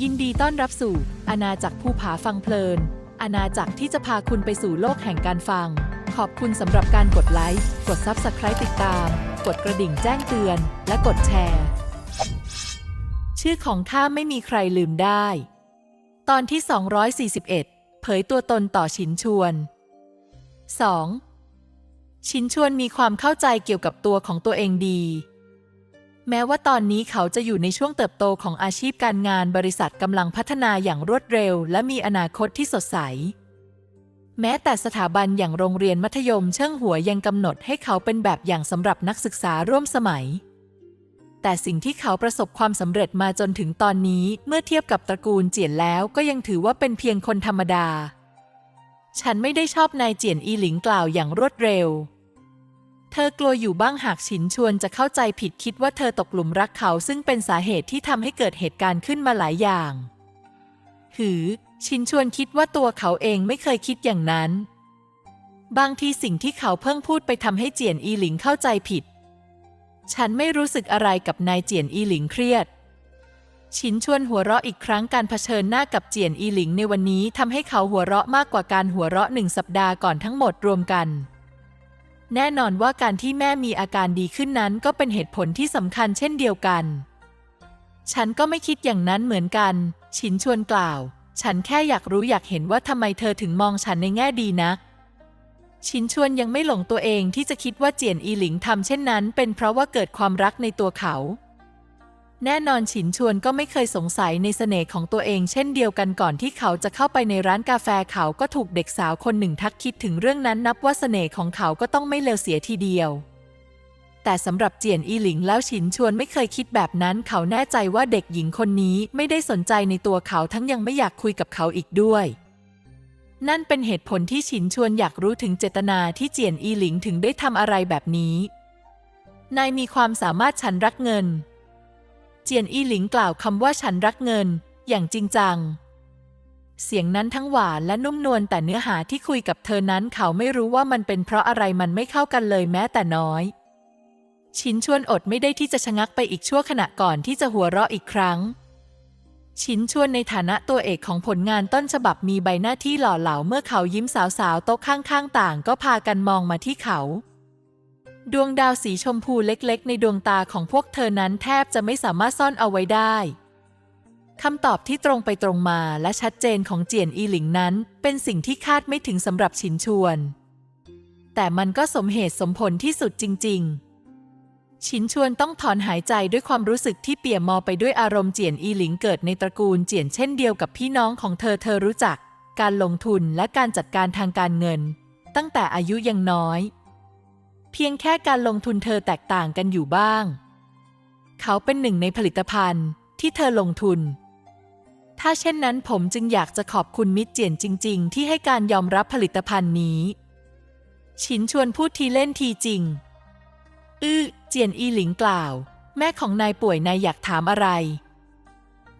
ยินดีต้อนรับสู่อาณาจักรภูผาฟังเพลิน อาณาจักรที่จะพาคุณไปสู่โลกแห่งการฟัง ขอบคุณสำหรับการกดไลค์ กด Subscribe ติดตาม กดกระดิ่งแจ้งเตือน และกดแชร์ ชื่อของข้าไม่มีใครลืมได้ ตอนที่ 241 เผยตัวตนต่อชินชวน 2. ชินชวนมีความเข้าใจเกี่ยวกับตัวของตัวเองดี แม้ว่าตอนนี้เขาจะอยู่ในช่วงเติบโตของอาชีพการงานบริษัทกำลังพัฒนาอย่างรวดเร็ว และมีอนาคตที่สดใส แม้แต่สถาบันอย่างโรงเรียนมัธยมเชิงหัวยังกำหนดให้เขาเป็นแบบอย่างสำหรับนักศึกษาร่วมสมัย แต่สิ่งที่เขาประสบความสำเร็จมาจนถึงตอนนี้เมื่อเทียบกับตระกูลเจียนแล้วก็ยังถือว่าเป็นเพียงคนธรรมดา ฉันไม่ได้ชอบนายเจียนอีหลิงกล่าวอย่างรวดเร็ว เธอกลัวอยู่บ้างหากฉินชวนจะเข้าใจผิดคิดว่าเธอตกหลุมรักเขาซึ่งเป็นสาเหตุที่ทำให้เกิดเหตุการณ์ขึ้นมาหลายอย่าง หือ ชินชวนคิดว่าตัวเขาเองไม่เคยคิดอย่างนั้น บางทีสิ่งที่เขาเพิ่งพูดไปทำให้เจียนอีหลิงเข้าใจผิด ฉันไม่รู้สึกอะไรกับนายเจียนอีหลิงเครียด ชินชวนหัวเราะอีกครั้งการเผชิญหน้ากับเจียนอีหลิงในวันนี้ทำให้เขาหัวเราะมากกว่าการหัวเราะหนึ่งสัปดาห์ก่อนทั้งหมดรวมกัน แน่นอนว่าการที่แม่มีอาการดีขึ้นนั้นก็เป็นเหตุผลที่สำคัญเช่นเดียวกัน ฉันก็ไม่คิดอย่างนั้นเหมือนกัน ชินชวนกล่าว ฉันแค่อยากรู้อยากเห็นว่าทำไมเธอถึงมองฉันในแง่ดีนะชินชวนยังไม่หลงตัวเองที่จะคิดว่าเจียนอีหลิงทำเช่นนั้น เป็นเพราะว่าเกิดความรักในตัวเขา แน่นอนฉินชวนก็ไม่เคยสงสัยในเสน่ห์ของตัวเองเช่นเดียวกันก่อนที่เขาจะเข้าไปในร้านกาแฟเขาก็ถูกเด็กสาวคนหนึ่งทักคิดถึงเรื่องนั้นนับว่าเสน่ห์ของเขาก็ต้องไม่เลวเสียทีเดียว แต่สำหรับเจียนอีหลิงแล้วฉินชวนไม่เคยคิดแบบนั้น เขาแน่ใจว่าเด็กหญิงคนนี้ไม่ได้สนใจในตัวเขาทั้งยังไม่อยากคุยกับเขาอีกด้วยนั่นเป็นเหตุผลที่ฉินชวนอยากรู้ถึงเจตนาที่เจียนอีหลิงถึงได้ทำอะไรแบบนี้ นายมีความสามารถฉันรักเงิน เจียนอี้หลิงกล่าวคำว่าฉันรักเงิน อย่างจริงจัง เสียงนั้นทั้งหวานและนุ่มนวลแต่เนื้อหาที่คุยกับเธอนั้นเขาไม่รู้ว่ามันเป็นเพราะอะไรมันไม่เข้ากันเลยแม้แต่น้อย ชินชวนอดไม่ได้ที่จะชะงักไปอีกชั่วขณะก่อนที่จะหัวเราะอีกครั้ง ชินชวนในฐานะตัวเอกของผลงานต้นฉบับมีใบหน้าที่หล่อเหลาเมื่อเขายิ้มสาวๆโต๊ะข้างๆต่างก็พากันมองมาที่เขา ดวงดาวสีชมพูเล็กๆ ในดวงตาของพวกเธอนั้นแทบจะไม่สามารถซ่อนเอาไว้ได้คำตอบที่ตรงไปตรงมาและชัดเจนของเจียนอีหลิงนั้น เป็นสิ่งที่คาดไม่ถึงสำหรับชินชวน แต่มันก็สมเหตุสมผลที่สุดจริง ๆ ชินชวนต้องถอนหายใจด้วยความรู้สึกที่เปี่ยมมอไปด้วยอารมณ์เจียนอีหลิงเกิดในตระกูลเจียนเช่นเดียวกับพี่น้องของเธอเธอรู้จัก การลงทุนและการจัดการทางการเงิน ตั้งแต่อายุยังน้อย เพียงแค่การลงทุนเธอแตกต่างกันอยู่บ้าง เขาเป็นหนึ่งในผลิตภัณฑ์ที่เธอลงทุน ถ้าเช่นนั้นผมจึงอยากจะขอบคุณมิตรเจียนจริง ๆ ที่ให้การยอมรับผลิตภัณฑ์นี้ ชินชวนพูดทีเล่นทีจริง อื้อเจียนอีหลิงกล่าว แม่ของนายป่วยนายอยากถามอะไร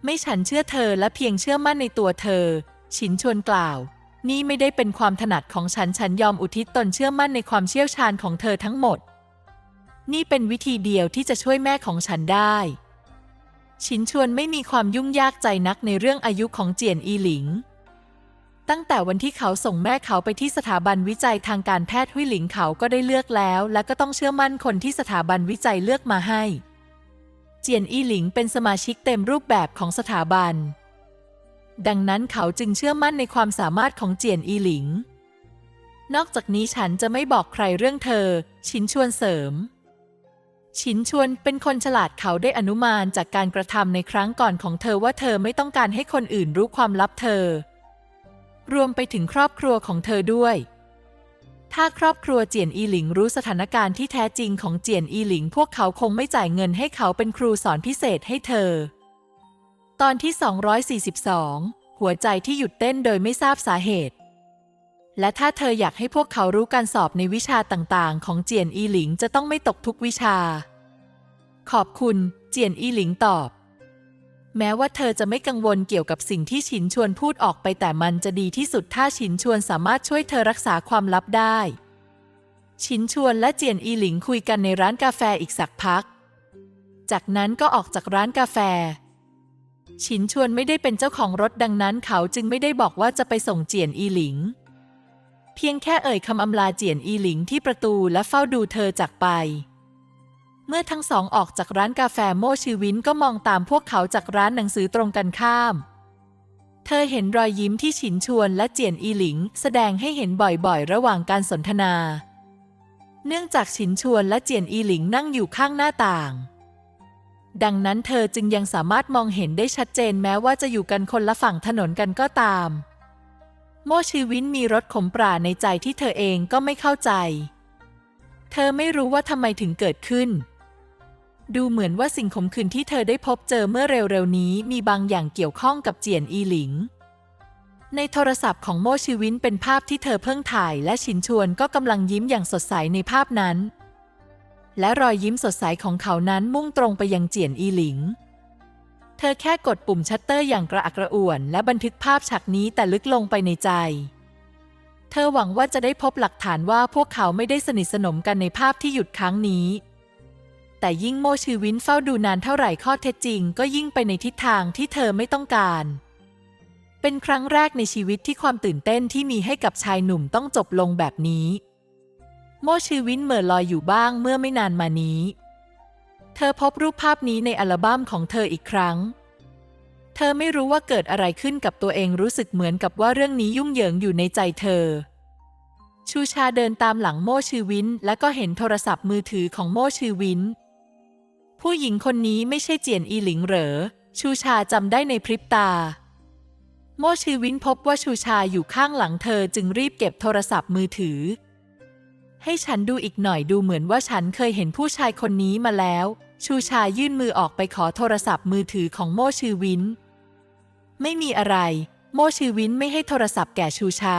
ไม่ฉันเชื่อเธอและเพียงเชื่อมั่นในตัวเธอ ชินชวนกล่าว นี่ไม่ได้เป็นความถนัดของฉัน ฉันยอมอุทิศตนเชื่อมั่นในความเชี่ยวชาญของเธอทั้งหมด นี่เป็นวิธีเดียวที่จะช่วยแม่ของฉันได้ ชินชวนไม่มีความยุ่งยากใจนักในเรื่องอายุของเจียนอีหลิง ตั้งแต่วันที่เขาส่งแม่เขาไปที่สถาบันวิจัยทางการแพทย์หุยหลิงเขาก็ได้เลือกแล้ว และก็ต้องเชื่อมั่นคนที่สถาบันวิจัยเลือกมาให้ เจียนอีหลิงเป็นสมาชิกเต็มรูปแบบของสถาบัน ดังนั้นเขาจึงเชื่อมั่นในความสามารถของเจียนอีหลิง นอกจากนี้ฉันจะไม่บอกใครเรื่องเธอ ชินชวนเสริม ชินชวนเป็นคนฉลาดเขาได้อนุมานจากการกระทำในครั้งก่อนของเธอว่าเธอไม่ต้องการให้คนอื่นรู้ความลับเธอ รวมไปถึงครอบครัวของเธอด้วย ถ้าครอบครัวเจียนอีหลิงรู้สถานการณ์ที่แท้จริงของเจียนอีหลิง พวกเขาคงไม่จ่ายเงินให้เขาเป็นครูสอนพิเศษให้เธอ ตอนที่ 242 หัวใจที่หยุดเต้นโดยไม่ทราบสาเหตุ และถ้าเธออยากให้พวกเขารู้การสอบในวิชาต่างๆ ของเจียนอีหลิงจะต้องไม่ตกทุกวิชา ขอบคุณ เจียนอีหลิงตอบ แม้ว่าเธอจะไม่กังวลเกี่ยวกับสิ่งที่ฉินชวนพูดออกไปแต่มันจะดีที่สุดถ้าฉินชวนสามารถช่วยเธอรักษาความลับได้ ฉินชวนและเจียนอีหลิงคุยกันในร้านกาแฟอีกสักพัก จากนั้นก็ออกจากร้านกาแฟ ฉินชวนไม่ได้เป็นเจ้าของรถดังนั้นเขาจึงไม่ได้บอกว่าจะไปส่งเจียนอีหลิง เพียงแค่เอ่ยคำอำลาเจียนอีหลิงที่ประตูและเฝ้าดูเธอจากไป เมื่อทั้งสองออกจากร้านกาแฟโมชิวินก็มองตามพวกเขาจากร้านหนังสือตรงกันข้าม เธอเห็นรอยยิ้มที่ฉินชวนและเจียนอีหลิง แสดงให้เห็นบ่อยๆ ระหว่างการสนทนา เนื่องจากฉินชวนและเจียนอีหลิงนั่งอยู่ข้างหน้าต่าง ดังนั้นเธอจึงยังสามารถมองเห็นได้ชัดเจนแม้ว่าจะอยู่กันคนละฝั่งถนนกันก็ตาม โมชีวินมีรถขมปราในใจที่เธอเองก็ไม่เข้าใจ เธอไม่รู้ว่าทำไมถึงเกิดขึ้น ดูเหมือนว่าสิ่งขมขื่นที่เธอได้พบเจอเมื่อเร็วๆนี้มีบางอย่างเกี่ยวข้องกับเจียนอีหลิง ในโทรศัพท์ของโมชีวินเป็นภาพที่เธอเพิ่งถ่ายและชินชวนก็กำลังยิ้มอย่างสดใสในภาพนั้น และรอยยิ้มสดใสของเขานั้นมุ่งตรงไปยังเจียนอีหลิง เธอแค่กดปุ่มชัตเตอร์อย่างกระอักกระอ่วน และบันทึกภาพฉากนี้แต่ลึกลงไปในใจ เธอหวังว่าจะได้พบหลักฐานว่าพวกเขาไม่ได้สนิทสนมกันในภาพที่หยุดครั้งนี้ แต่ยิ่งโมชือวินเฝ้าดูนานเท่าไหร่ข้อเท็จจริง ก็ยิ่งไปในทิศทางที่เธอไม่ต้องการ เป็นครั้งแรกในชีวิตที่ความตื่นเต้นที่มีให้กับชายหนุ่มต้องจบลงแบบนี้ โมชือวินเหม่อลอยอยู่บ้างเมื่อไม่นานมานี้ เธอพบรูปภาพนี้ในอัลบั้มของเธออีกครั้ง เธอไม่รู้ว่าเกิดอะไรขึ้นกับตัวเองรู้สึกเหมือนกับว่าเรื่องนี้ยุ่งเหยิงอยู่ในใจเธอ ชูชาเดินตามหลังโมชือวิน และก็เห็นโทรศัพท์มือถือของโมชือวิน ผู้หญิงคนนี้ไม่ใช่เจียนอีหลิงเหรอ ชูชาจำได้ในพริบตาโมชือวินพบว่าชูชาอยู่ข้างหลังเธอจึงรีบเก็บโทรศัพท์มือถือ ให้ฉันดูอีกหน่อยดูเหมือนว่าฉันเคยเห็นผู้ชายคนนี้มาแล้ว ชูชายื่นมือออกไปขอโทรศัพท์มือถือของโมชือวิน ไม่มีอะไร โมชือวินไม่ให้โทรศัพท์แก่ชูชา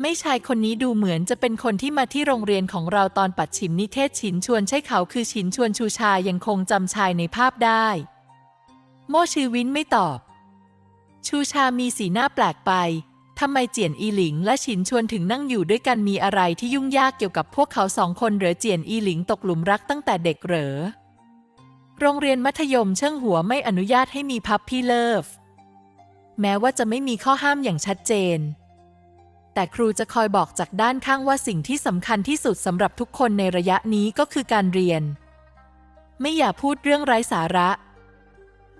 ไม่ชายคนนี้ดูเหมือนจะเป็นคนที่มาที่โรงเรียนของเราตอนปัดฉิมนิเทศฉินชวนใช่เขาคือฉินชวนชูชายังคงจำชายในภาพได้ โมชือวินไม่ตอบ ชูชามีสีหน้าแปลกไป ทำไมเจียนอีหลิงและฉินชวนถึงนั่งอยู่ด้วยกันมีอะไรที่ยุ่งยากเกี่ยวกับพวกเขาสองคนหรือเจียนอีหลิงตกหลุมรักตั้งแต่เด็กเหรอ โรงเรียนมัธยมเชิงหัวไม่อนุญาตให้มีพับพี่เลิฟ แม้ว่าจะไม่มีข้อห้ามอย่างชัดเจน แต่ครูจะคอยบอกจากด้านข้างว่าสิ่งที่สำคัญที่สุดสำหรับทุกคนในระยะนี้ก็คือการเรียน ไม่อย่าพูดเรื่องไร้สาระ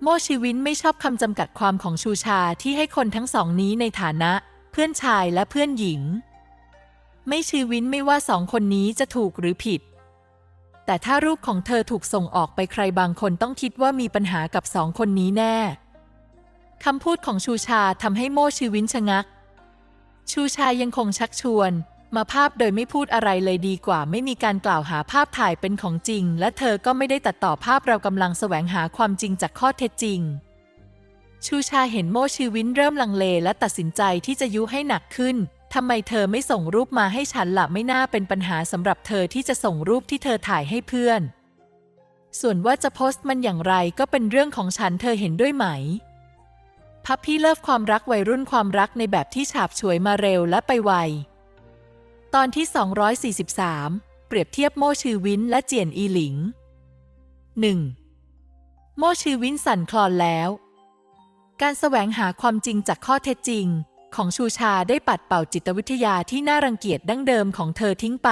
โมชิวินไม่ชอบคำจำกัดความของชูชาที่ให้คนทั้งสองนี้ในฐานะ เพื่อนชายและเพื่อนหญิง ไม่ชีวินไม่ว่าสองคนนี้จะถูกหรือผิด แต่ถ้ารูปของเธอถูกส่งออกไปใครบางคนต้องคิดว่ามีปัญหากับสองคนนี้แน่คำพูดของชูชาทำให้โมชีวินชะงัก ชูชายังคงชักชวน มาภาพโดยไม่พูดอะไรเลยดีกว่า ไม่มีการกล่าวหาภาพถ่ายเป็นของจริง และเธอก็ไม่ได้ตัดต่อภาพเรากำลังแสวงหาความจริงจากข้อเท็จจริง ชูชาเห็นโมชีวินเริ่มลังเลและตัดสินใจที่จะยุให้หนักขึ้นทำไมเธอไม่ส่งรูปมาให้ฉันละไม่น่าเป็นปัญหาสำหรับเธอที่จะส่งรูปที่เธอถ่ายให้เพื่อน ส่วนว่าจะโพสต์มันอย่างไรก็เป็นเรื่องของฉันเธอเห็นด้วยไหมพับพี่เลิฟความรักวัยรุ่นความรักในแบบที่ฉาบฉวยมาเร็วและไปไว ตอนที่ 243 เปรียบเทียบโมชือวินและเจียนอีหลิง 1. โมชือวินสั่นคลอนแล้ว การแสวงหาความจริงจากข้อเท็จจริง ของชูชาได้ปัดเป่าจิตวิทยาที่น่ารังเกียจดั้งเดิมของเธอทิ้งไป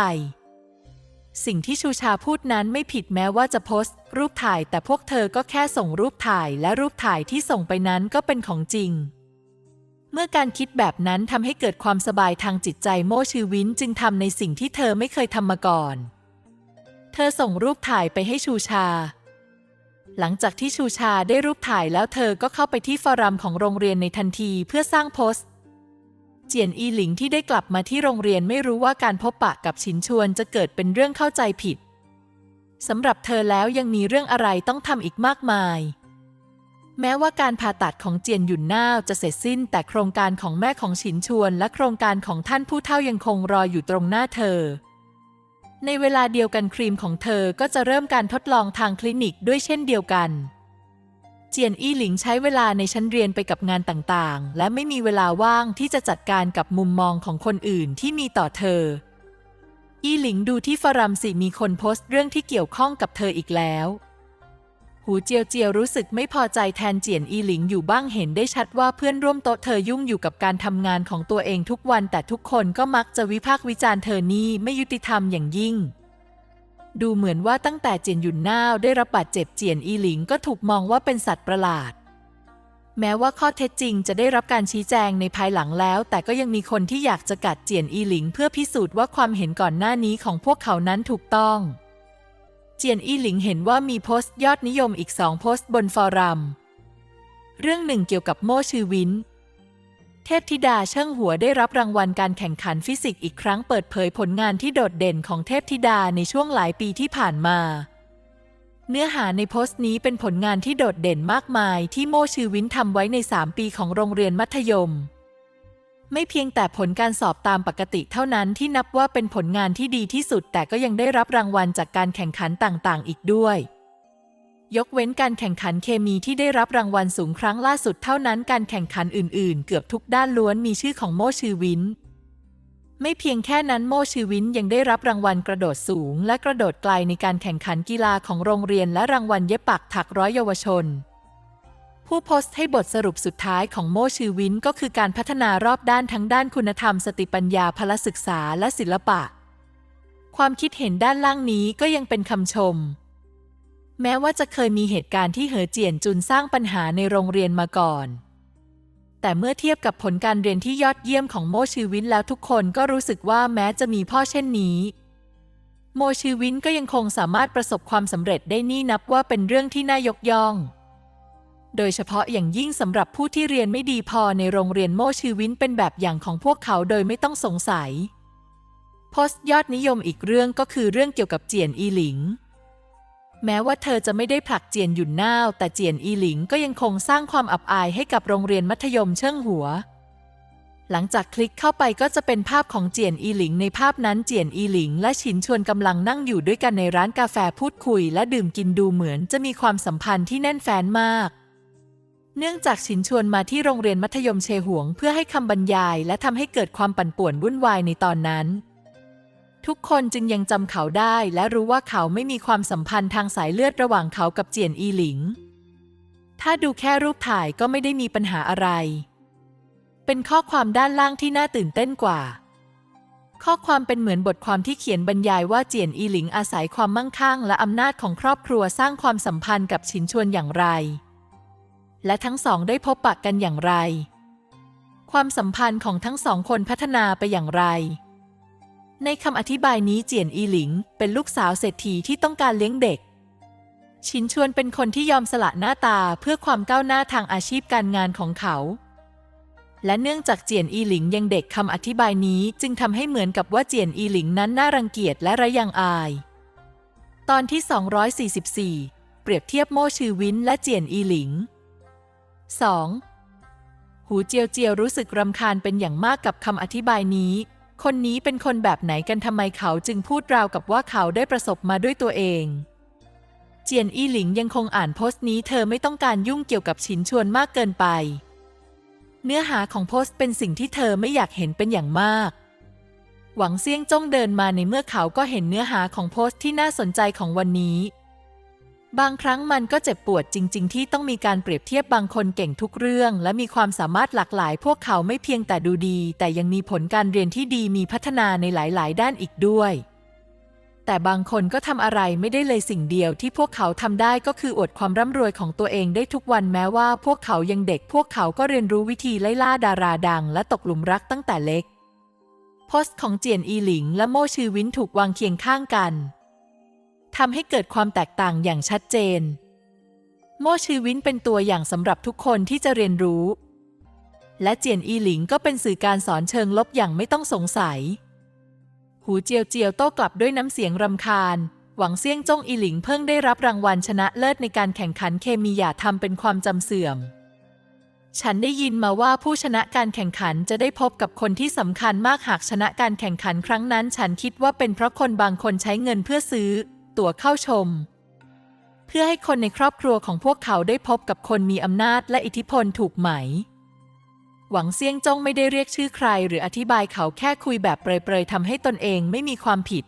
สิ่งที่ชูชาพูดนั้นไม่ผิดแม้ว่าจะโพสต์ รูปถ่ายแต่พวกเธอก็แค่ส่งรูปถ่ายและรูปถ่ายที่ส่งไปนั้นก็เป็นของจริง เมื่อการคิดแบบนั้นทำให้เกิดความสบายทางจิตใจโมชือวินจึงทำในสิ่งที่เธอไม่เคยทำมาก่อน เธอส่งรูปถ่ายไปให้ชูชา หลังจากที่ชูชาได้รูปถ่ายแล้วเธอก็เข้าไปที่ฟอรัมของโรงเรียนในทันทีเพื่อสร้างโพสต์ เจียนอีหลิงที่ได้กลับมาที่โรงเรียนไม่รู้ว่าการพบปะกับชินชวนจะเกิดเป็นเรื่องเข้าใจผิดสำหรับเธอแล้วยังมีเรื่องอะไรต้องทำอีกมากมาย แม้ว่าการผ่าตัดของเจียนหยุนน่าวจะเสร็จสิ้น แต่โครงการของแม่ของฉินชวน และโครงการของท่านผู้เฒ่ายังคงรออยู่ตรงหน้าเธอ ในเวลาเดียวกันครีมของเธอก็จะเริ่มการทดลองทางคลินิกด้วยเช่นเดียวกัน เจียนอี้หลิงใช้เวลาในชั้นเรียนไปกับงานต่างๆ และไม่มีเวลาว่างที่จะจัดการกับมุมมองของคนอื่นที่มีต่อเธอ อี้หลิงดูที่ฟารัมสิมีคนโพสต์เรื่องที่เกี่ยวข้องกับเธออีกแล้ว หูเจียวเจียวรู้สึกไม่พอใจแทนเจียนอีหลิงอยู่บ้างเห็นได้ชัดว่าเพื่อนร่วมโต๊ะเธอยุ่งอยู่กับการทำงานของตัวเองทุกวันแต่ทุกคนก็มักจะวิพากษ์วิจารณ์เธอนี่ไม่ยุติธรรมอย่างยิ่ง ดูเหมือนว่าตั้งแต่เจียนหยุนน่าวได้รับบาดเจ็บเจียนอีหลิงก็ถูกมองว่าเป็นสัตว์ประหลาด แม้ว่าข้อเท็จจริงจะได้รับการชี้แจงในภายหลังแล้ว แต่ก็ยังมีคนที่อยากจะกัดเจียนอีหลิง เพื่อพิสูจน์ว่าความเห็นก่อนหน้านี้ของพวกเขานั้นถูกต้อง จียนอี้หลิงเห็นว่ามีโพสต์ยอดนิยมอีกสองโพสต์บนฟอรัม เรื่องหนึ่งเกี่ยวกับโม่ชื่อวิน เทพธิดาเชิ่งหัวได้รับรางวัลการแข่งขันฟิสิกส์อีกครั้งเปิดเผยผลงานที่โดดเด่นของเทพธิดาในช่วงหลายปีที่ผ่านมา เนื้อหาในโพสต์นี้เป็นผลงานที่โดดเด่นมากมายที่โม่ชื่อวินทำไว้ใน 3 ปีของโรงเรียนมัธยม ไม่เพียงแต่ผลการสอบตามปกติเท่านั้นที่นับว่าเป็นผลงานที่ดีที่สุด แต่ก็ยังได้รับรางวัลจากการแข่งขันต่างๆ อีกด้วย ยกเว้นการแข่งขันเคมีที่ได้รับรางวัลสูงครั้งล่าสุดเท่านั้นการแข่งขันอื่นๆ เกือบทุกด้านล้วนมีชื่อของโมชือวินไม่เพียงแค่นั้นโมชือวินยังได้รับรางวัลกระโดดสูง และกระโดดไกลในการแข่งขันกีฬาของโรงเรียนและรางวัลเย็บปักถักร้อยเยาวชน ผู้โพสต์ให้บทสรุปสุดท้ายของโมชือวินก็คือการพัฒนารอบด้านทั้งด้านคุณธรรม สติปัญญาพละศึกษาและศิลปะ ความคิดเห็นด้านล่างนี้ก็ยังเป็นคำชม แม้ว่าจะเคยมีเหตุการณ์ที่เหอเจียนจุนสร้างปัญหาในโรงเรียนมาก่อน แต่เมื่อเทียบกับผลการเรียนที่ยอดเยี่ยมของโมชีวินแล้วทุกคนก็รู้สึกว่าแม้จะมีพ่อเช่นนี้โมชีวินก็ยังคงสามารถประสบความสำเร็จได้นี่นับว่าเป็นเรื่องที่น่ายกย่อง โดยเฉพาะอย่างยิ่งสำหรับผู้ที่เรียนไม่ดีพอในโรงเรียนโมชีวินเป็นแบบอย่างของพวกเขาโดยไม่ต้องสงสัย โพสต์ยอดนิยมอีกเรื่องก็คือเรื่องเกี่ยวกับเจียนอีหลิง แม้ว่าเธอจะไม่ได้ผลักเจียนหยุนน่าวแต่เจียนอีหลิงก็ยังคงสร้างความอับอายให้กับโรงเรียนมัธยมเชิงหัว หลังจากคลิกเข้าไปก็จะเป็นภาพของเจียนอีหลิง ในภาพนั้นเจียนอีหลิง และฉินชวนกำลังนั่งอยู่ด้วยกันในร้านกาแฟพูดคุย และดื่มกินดูเหมือนจะมีความสัมพันธ์ที่แน่นแฟ้นมาก เนื่องจากฉินชวนมาที่โรงเรียนมัธยมเชหวง เพื่อให้คำบรรยาย และทำให้เกิดความปั่นป่วนวุ่นวายในตอนนั้น ทุกคนจึงยังจำเขาได้ และรู้ว่าเขาไม่มีความสัมพันธ์ทางสายเลือดระหว่างเขากับเจียนอีหลิง ถ้าดูแค่รูปถ่ายก็ไม่ได้มีปัญหาอะไร เป็นข้อความด้านล่างที่น่าตื่นเต้นกว่า ข้อความเป็นเหมือนบทความที่เขียนบรรยายว่าเจียนอีหลิงอาศัยความมั่งคั่ง และอำนาจของครอบครัวสร้างความสัมพันธ์กับฉินชวนอย่างไร และทั้งสองได้พบปะกันอย่างไร ความสัมพันธ์ของทั้งสองคนพัฒนาไปอย่างไร ในคำอธิบายนี้เจียนอีหลิง เป็นลูกสาวเศรษฐีที่ต้องการเลี้ยงเด็ก ชินชวนเป็นคนที่ยอมสละหน้าตาเพื่อความก้าวหน้าทางอาชีพการงานของเขา และเนื่องจากเจียนอีหลิงยังเด็กคำอธิบายนี้จึงทำให้เหมือนกับว่าเจียนอีหลิงนั้นน่ารังเกียจและระยังอาย ตอนที่ 244 เปรียบเทียบโม่ชื่อวินและเจียนอีหลิง 2. หูเจียวเจียวรู้สึกรำคาญเป็นอย่างมากกับคำอธิบายนี้ คนนี้เป็นคนแบบไหนกันทำไมเขาจึงพูดราวกับว่าเขาได้ประสบมาด้วยตัวเอง เจียนอี้หลิงยังคงอ่านโพสต์นี้เธอไม่ต้องการยุ่งเกี่ยวกับชินชวนมากเกินไป เนื้อหาของโพสต์เป็นสิ่งที่เธอไม่อยากเห็นเป็นอย่างมากหวังเซี่ยงจ้องเดินมาในเมื่อเขาก็เห็นเนื้อหาของโพสต์ที่น่าสนใจของวันนี้ บางครั้งมันก็เจ็บปวดจริง ๆ ที่ต้องมีการเปรียบเทียบบางคนเก่งทุกเรื่อง และมีความสามารถหลากหลาย พวกเขาไม่เพียงแต่ดูดี แต่ยังมีผลการเรียนที่ดีมีพัฒนาในหลาย ๆ ด้านอีกด้วย แต่บางคนก็ทำอะไรไม่ได้เลยสิ่งเดียวที่พวกเขาทำได้ก็คืออวดความร่ำรวยของตัวเองได้ทุกวันแม้ว่า พวกเขายังเด็ก พวกเขาก็เรียนรู้วิธีไล่ล่าดาราดัง และตกหลุมรักตั้งแต่เล็กโพสต์ของเจียนอีหลิงและโมชื่อวินถูกวางเคียงข้างกัน ทำให้เกิดความแตกต่างอย่างชัดเจน โมชื่อวินเป็นตัวอย่างสำหรับทุกคนที่จะเรียนรู้ และเจียนอีหลิงก็เป็นสื่อการสอนเชิงลบอย่างไม่ต้องสงสัย หูเจียวเจียวโต้กลับด้วยน้ำเสียงรำคาญ หวังเซี่ยงจงอีหลิงเพิ่งได้รับรางวัลชนะเลิศในการแข่งขันเคมีอย่าทำเป็นความจำเสื่อมฉันได้ยินมาว่าผู้ชนะการแข่งขันจะได้พบกับคนที่สำคัญมากหากชนะการแข่งขันครั้งนั้น ฉันคิดว่าเป็นเพราะคนบางคนใช้เงินเพื่อซื้อ ตั๋วเข้าชม เพื่อให้คนในครอบครัวของพวกเขาได้พบกับคนมีอำนาจและอิทธิพลถูกไหม หวังเซียงจงไม่ได้เรียกชื่อใคร หรืออธิบายเขาแค่คุยแบบเปรยๆทำให้ตนเองไม่มีความผิด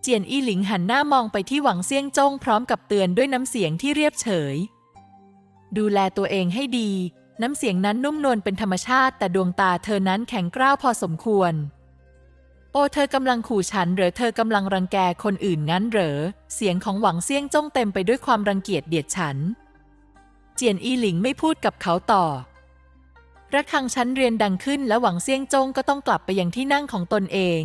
เจียนอี้หลิงหันหน้ามองไปที่หวังเซียงจงพร้อมกับเตือนด้วยน้ำเสียงที่เรียบเฉย ดูแลตัวเองให้ดี น้ำเสียงนั้นนุ่มนวลเป็นธรรมชาติ แต่ดวงตาเธอนั้นแข็งกร้าวพอสมควร โอเธอกำลังขู่ฉันหรือเธอกำลังรังแกคนอื่นงั้นเหรอ เสียงของหวังเซี่ยงจ้องเต็มไปด้วยความรังเกียจเดียดฉัน เจียนอีหลิงไม่พูดกับเขาต่อ ระฆังชั้นเรียนดังขึ้นและหวังเซี่ยงจงก็ต้องกลับไปยังที่นั่งของตนเอง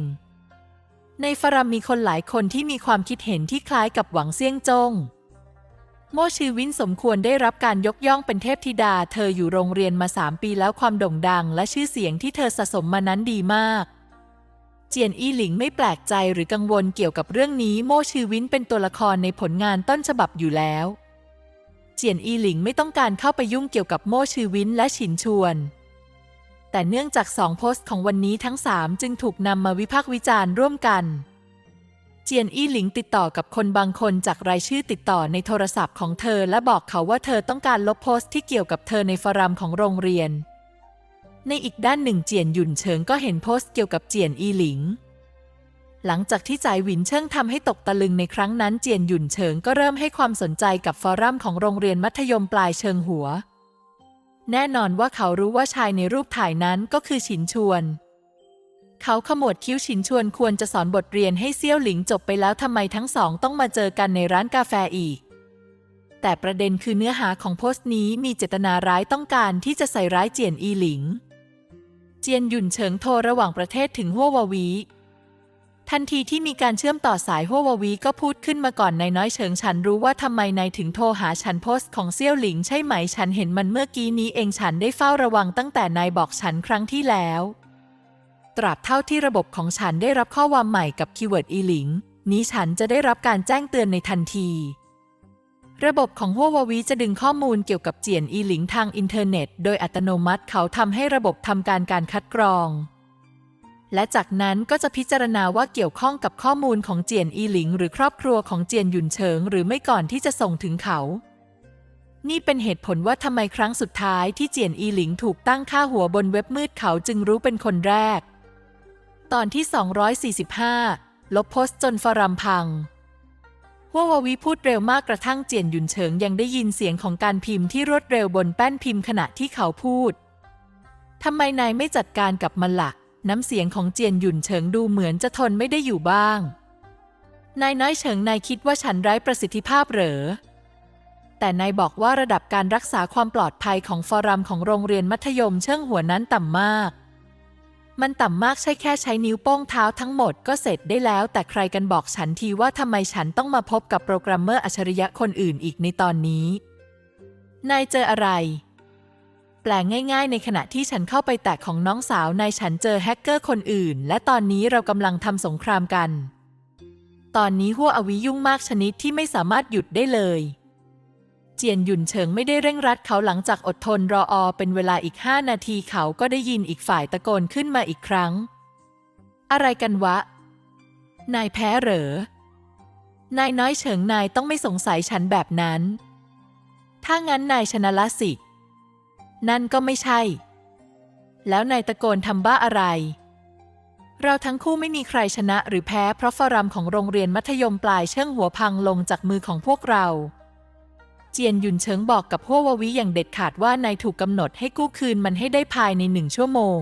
ในฟารัมมีคนหลายคนที่มีความคิดเห็นที่คล้ายกับหวังเซี่ยงจง โมชือวินสมควรได้รับการยกย่องเป็นเทพธิดา เธออยู่โรงเรียนมาสามปีแล้วความโด่งดัง และชื่อเสียงที่เธอสะสมมานั้นดีมาก เจียนอี้หลิงไม่แปลกใจหรือกังวลเกี่ยวกับเรื่องนี้โมชื่อวินเป็นตัวละครในผลงานต้นฉบับอยู่แล้ว เจียนอี้หลิงไม่ต้องการเข้าไปยุ่งเกี่ยวกับโมชื่อวินและฉินชวน แต่เนื่องจากสองโพสต์ของวันนี้ทั้งสามจึงถูกนำมาวิพากษ์วิจารณ์ร่วมกัน เจียนอี้หลิงติดต่อกับคนบางคนจากรายชื่อติดต่อในโทรศัพท์ของเธอและบอกเขาว่าเธอต้องการลบโพสต์ที่เกี่ยวกับเธอในฟอรัมของโรงเรียน ในอีกด้านหนึ่งเจียนหยุ่นเฉิงก็เห็นโพสต์เกี่ยวกับเจียนอีหลิง หลังจากที่จ่ายหวินเชิงทำให้ตกตะลึงในครั้งนั้นเจียนหยุ่นเฉิงก็เริ่มให้ความสนใจกับฟอรัมของโรงเรียนมัธยมปลายเชิงหัว แน่นอนว่าเขารู้ว่าชายในรูปถ่ายนั้นก็คือฉินชวน เขาขมวดคิ้วฉินชวนควรจะสอนบทเรียนให้เซี่ยวหลิงจบไปแล้วทำไมทั้งสองต้องมาเจอกันในร้านกาแฟอีกแต่ประเด็นคือเนื้อหาของโพสต์นี้มีเจตนาร้ายต้องการที่จะใส่ร้ายเจียนอีหลิง เจียนหยุ่นเฉิงโทรระหว่างประเทศถึงฮั่ววาวี ทันทีที่มีการเชื่อมต่อสายฮั่ววาวีก็พูดขึ้นมาก่อนนายน้อยเฉิงฉันรู้ว่าทำไมนายถึงโทรหาฉันโพสต์ของเซี่ยวหลิงใช่ไหมฉันเห็นมันเมื่อกี้นี้เองฉันได้เฝ้าระวังตั้งแต่นายบอกฉันครั้งที่แล้ว ตราบเท่าที่ระบบของฉันได้รับข้อความใหม่กับคีย์เวิร์ดอีหลิง นี้ฉันจะได้รับการแจ้งเตือนในทันที ระบบของฮัวววีจะดึงข้อมูลเกี่ยวกับเจียนอีหลิงทางอินเทอร์เน็ต โดยอัตโนมัติเขาทำให้ระบบทำการการคัดกรอง และจากนั้นก็จะพิจารณาว่าเกี่ยวข้องกับข้อมูลของเจียนอีหลิง หรือครอบครัวของเจียนหยุนเฉิง หรือไม่ก่อนที่จะส่งถึงเขา นี่เป็นเหตุผลว่าทำไมครั้งสุดท้ายที่เจียนอีหลิงถูกตั้งค่าหัวบนเว็บมืดเขาจึงรู้เป็นคนแรก ตอนที่ 245 ลบโพสต์จนฟรัมพัง หัววาวิพูดเร็วมากกระทั่งเจียนหยุนเฉิงยังได้ยินเสียงของการพิมพ์ที่รวดเร็วบนแป้นพิมพ์ขณะที่เขาพูดทำไมนายไม่จัดการกับมันละ่ะน้ำเสียงของเจียนหยุนเฉิงดูเหมือนจะทนไม่ได้อยู่บ้าง นายน้อยเฉิงนายคิดว่าฉันไร้ประสิทธิภาพเหรอ แต่นายบอกว่าระดับการรักษาความปลอดภัยของฟอรัมของโรงเรียนมัธยมเชิงหัวนั้นต่ำมาก มันต่ำมากใช่แค่ใช้นิ้วโป้งเท้าทั้งหมดก็เสร็จได้แล้ว แต่ใครกันบอกฉันทีว่าทำไมฉันต้องมาพบกับโปรแกรมเมอร์อัจฉริยะคนอื่นอีกในตอนนี้ นายเจออะไร แปลง่าย ๆ ในขณะที่ฉันเข้าไปแตะของน้องสาวนายฉันเจอแฮกเกอร์คนอื่น และตอนนี้เรากำลังทำสงครามกัน ตอนนี้หัวอวิยุ่งมากชนิดที่ไม่สามารถหยุดได้เลย จียนหยุ่นเฉิงไม่ได้เร่งรัดเขาหลังจากอดทนรออเป็นเวลาอีกห้านาทีเขาก็ได้ยินอีกฝ่ายตะโกนขึ้นมาอีกครั้ง อะไรกันวะ นายแพ้เหรอนายน้อยเฉิงนายต้องไม่สงสัยฉันแบบนั้น ถ้างั้นนายชนะละสิ นั่นก็ไม่ใช่ แล้วนายตะโกนทำบ้าอะไร เราทั้งคู่ไม่มีใครชนะหรือแพ้เพราะฟอรัมของโรงเรียนมัธยมปลายเชิงหัวพังลงจากมือของพวกเรา เจียนยุนเฉิงบอกกับพวกวาวิอย่างเด็ดขาดว่านายถูกกำหนดให้กู้คืนมันให้ได้ภายในหนึ่งชั่วโมง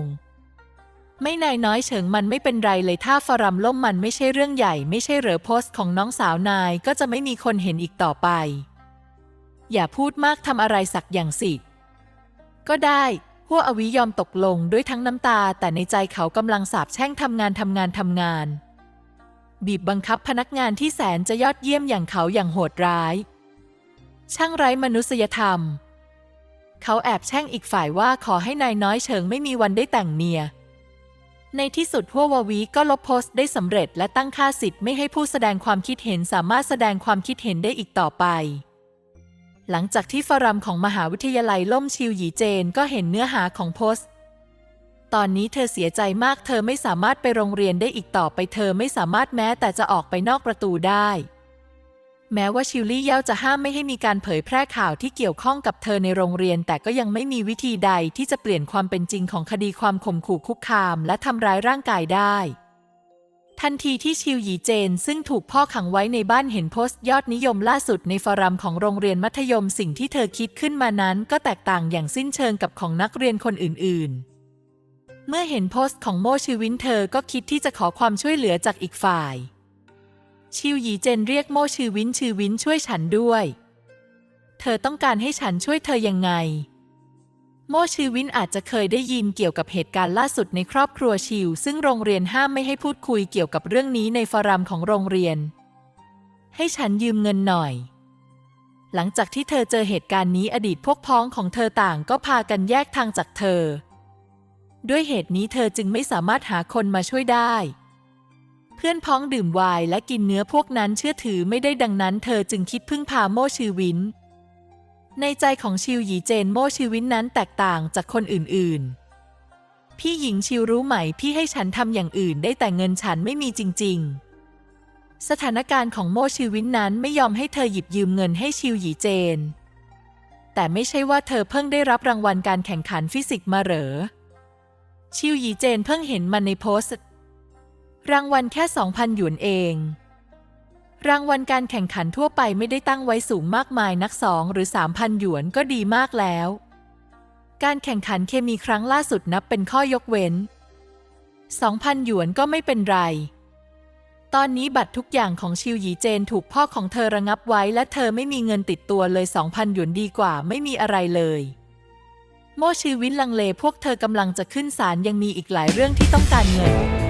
ไม่นายน้อยเฉิงมันไม่เป็นไรเลยถ้าฟอรัมล่มมันไม่ใช่เรื่องใหญ่ ไม่ใช่เหรอโพสต์ของน้องสาวนายก็จะไม่มีคนเห็นอีกต่อไป อย่าพูดมากทำอะไรสักอย่างสิ ก็ได้พวกอวิยอมตกลงด้วยทั้งน้ำตา แต่ในใจเขากำลังสาบแช่งทำงานทำงานทำงาน บีบบังคับพนักงานที่แสนจะยอดเยี่ยมอย่างเขาอย่างโหดร้าย ช่างไร้มนุษยธรรม เขาแอบแช่งอีกฝ่ายว่าขอให้นายน้อยเฉิงไม่มีวันได้แต่งเมีย ในที่สุดพวกวาวีก็ลบโพสต์ได้สำเร็จและตั้งค่าสิทธิ์ไม่ให้ผู้แสดงความคิดเห็นสามารถแสดงความคิดเห็นได้อีกต่อไป หลังจากที่ฟอรัมของมหาวิทยาลัยล่มชิวหยีเจนก็เห็นเนื้อหาของโพสต์ตอนนี้เธอเสียใจมากเธอไม่สามารถไปโรงเรียนได้อีกต่อไปเธอไม่สามารถแม้แต่จะออกไปนอกประตูได้ แม้ว่าชิลลี่เย่าจะห้ามไม่ให้มีการเผยแพร่ข่าวที่เกี่ยวข้องกับเธอในโรงเรียน แต่ก็ยังไม่มีวิธีใดที่จะเปลี่ยนความเป็นจริงของคดีความข่มขู่คุกคาม และทำร้ายร่างกายได้ ทันทีที่ชิวหยีเจน ซึ่งถูกพ่อขังไว้ในบ้านเห็นโพสต์ยอดนิยมล่าสุดในฟอรัมของโรงเรียนมัธยมสิ่งที่เธอคิดขึ้นมานั้น ก็แตกต่างอย่างสิ้นเชิงกับของนักเรียนคนอื่น ๆ เมื่อเห็นโพสต์ของโมชิวินเธอก็คิดที่จะขอความช่วยเหลือจากอีกฝ่าย ชิวหยีเจนเรียกโมชื่อวินชื่อวินช่วยฉันด้วย เธอต้องการให้ฉันช่วยเธอยังไง โมชื่อวินอาจจะเคยได้ยินเกี่ยวกับเหตุการณ์ล่าสุดในครอบครัวชิว ซึ่งโรงเรียนห้ามไม่ให้พูดคุยเกี่ยวกับเรื่องนี้ในฟอรัมของโรงเรียน ให้ฉันยืมเงินหน่อย หลังจากที่เธอเจอเหตุการณ์นี้อดีตพวกพ้องของเธอต่างก็พากันแยกทางจากเธอ ด้วยเหตุนี้เธอจึงไม่สามารถหาคนมาช่วยได้ พื่อนพ้องดื่มไวน์และกินเนื้อพวกนั้นเชื่อถือไม่ได้ดังนั้น เธอจึงคิดพึ่งพาโมชือวิน ในใจของชิวหยีเจนโมชือวินนั้นแตกต่างจากคนอื่นๆ พี่หญิงชิวรู้ไหมพี่ให้ฉันทำอย่างอื่นได้แต่เงินฉันไม่มีจริง ๆ สถานการณ์ของโมชือวินนั้นไม่ยอมให้เธอหยิบยืมเงินให้ชิวหยีเจน แต่ไม่ใช่ว่าเธอเพิ่งได้รับรางวัลการแข่งขันฟิสิกส์มาเหรอ ชิวหยีเจนเพิ่งเห็นมันในโพสต์ รางวัลแค่ 2,000 หยวนเอง รางวัลการแข่งขันทั่วไปไม่ได้ตั้งไว้สูงมากมายนักสองหรือ 3,000 หยวนก็ดีมากแล้ว การแข่งขันเคมีครั้งล่าสุดนับเป็นข้อยกเว้น 2,000 หยวนก็ไม่เป็นไร ตอนนี้บัตรทุกอย่างของชิวหยีเจนถูกพ่อของเธอระงับไว้และเธอไม่มีเงินติดตัวเลย 2,000 หยวนดีกว่าไม่มีอะไรเลยโมชีวินลังเลพวกเธอกำลังจะขึ้นศาลยังมีอีกหลายเรื่องที่ต้องการเงิน